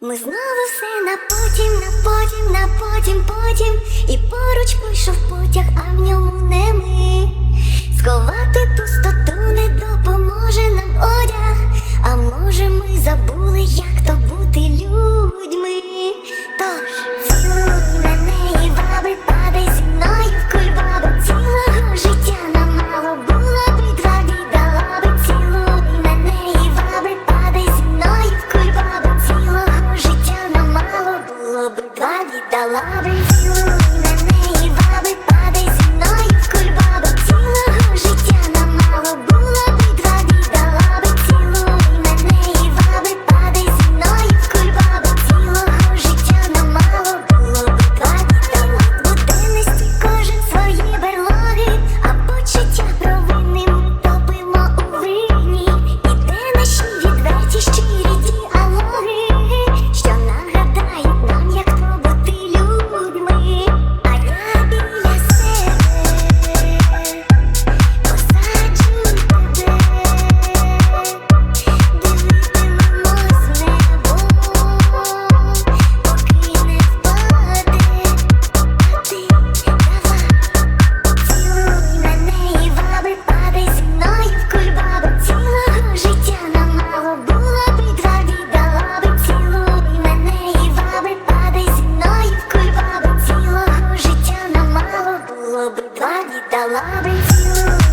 Ми знову все на потім, на потім, на потім, потім. coming. need the lobby.